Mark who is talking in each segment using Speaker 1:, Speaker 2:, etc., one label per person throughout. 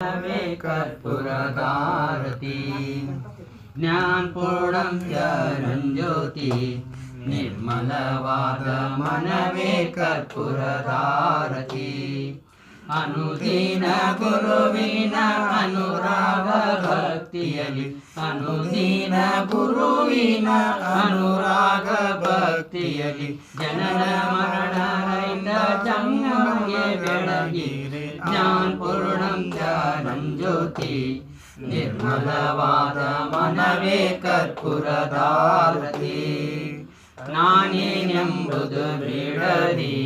Speaker 1: नवे कर्पूरदारती ज्ञानपूर्णं ज्ञानज्योति ನಿರ್ಮಲವಾದ ಮನವೇ ಕರ್ಪೂರದಾರತಿ ಅನುದಿನ ಗುರುವಿನ ಅನುರಾಗ ಭಕ್ತಿಯಲಿ ಅನುದಿನ ಗುರುವಿನ ಅನುರಾಗ ಭಕ್ತಿಯಲಿ ಜನನ ಮರಣಗಳಿಂದ ಜಂಗಮಗೆ ಬೆಳಗಿರೆ ಜ್ಞಾನ ಪೂರ್ಣಂ ಜ್ಞಾನಂ ಜ್ಯೋತಿ ನಿರ್ಮಲವಾದ ಮನವೇ ಕರ್ಪೂರದಾರತಿ ನಾನೇನೆಂಬುದು ಬೇಡರಿ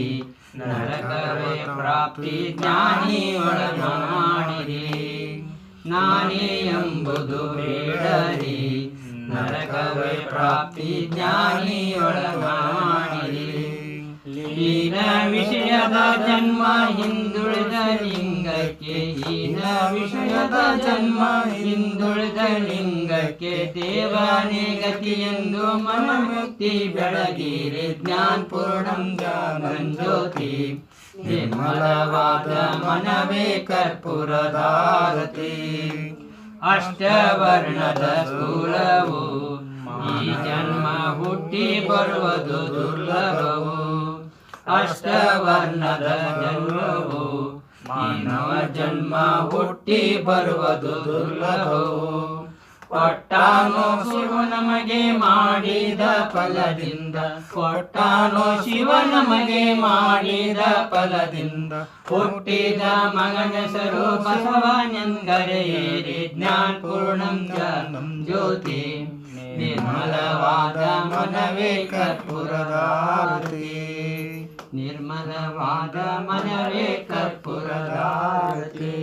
Speaker 1: ನರಕವೇ ಪ್ರಾಪ್ತಿ ಜ್ಞಾನಿ ಒಳಗ ಮಾಡಿರಿ ನಾನೇ ಎಂಬುದು ಬೇಡರಿ ನರಕವೇ ಪ್ರಾಪ್ತಿ ಜ್ಞಾನಿ ಒಳಗ ಮಾಡಿರಿ ಹೀನ ವಿಷಯದ ಜನ್ಮ ಹಿಂದುಳಿದ ಲಿಂಗಕ್ಕೆ, ಹೀನ ವಿಷಯದ ಜನ್ಮ ಹಿಂದುಳಿದ ಲಿಂಗಕ್ಕೆ ದೇವನೇ ಗತಿಯೆಂದು ಮನಮುಕ್ತಿ ಬೆಳಗಿರಿ. ಜ್ಞಾನ ಪೂರ್ಣಂ ಜ್ಯೋತಿ. ನಿರ್ಮಲವಾದ ಮನವೇ ಕರ್ಪೂರದಾರತಿ ಅಷ್ಟವರ್ಣದ ಸ್ಥೂಲವು ಈ ಜನ್ಮ ಹುಟ್ಟಿ ಬರುವುದು ದುರ್ಲಭವು. ಅಷ್ಟವರ್ಣದ ಜನ್ಮವು ಮಾನವ ಜನ್ಮ ಹುಟ್ಟಿ ಬರುವುದು ದುರ್ಲಭವು. ಕೊಟ್ಟಾನು ಶಿವ ನಮಗೆ ಮಾಡಿದ ಫಲದಿಂದ, ಕೊಟ್ಟಾನು ಶಿವ ನಮಗೆ ಮಾಡಿದ ಫಲದಿಂದ. ಹುಟ್ಟಿದ ಮಗನೆಸರು ಬಸವನೆಂಗರೆಯೇರಿ ಜ್ಞಾನ ಪೂರ್ಣಂ ಜ್ಯೋತಿ. ನಿರ್ಮಲವಾದ ಮನವೇ ಕರ್ಪೂರದಾರತಿ निर्मलवादमनवे
Speaker 2: मनरे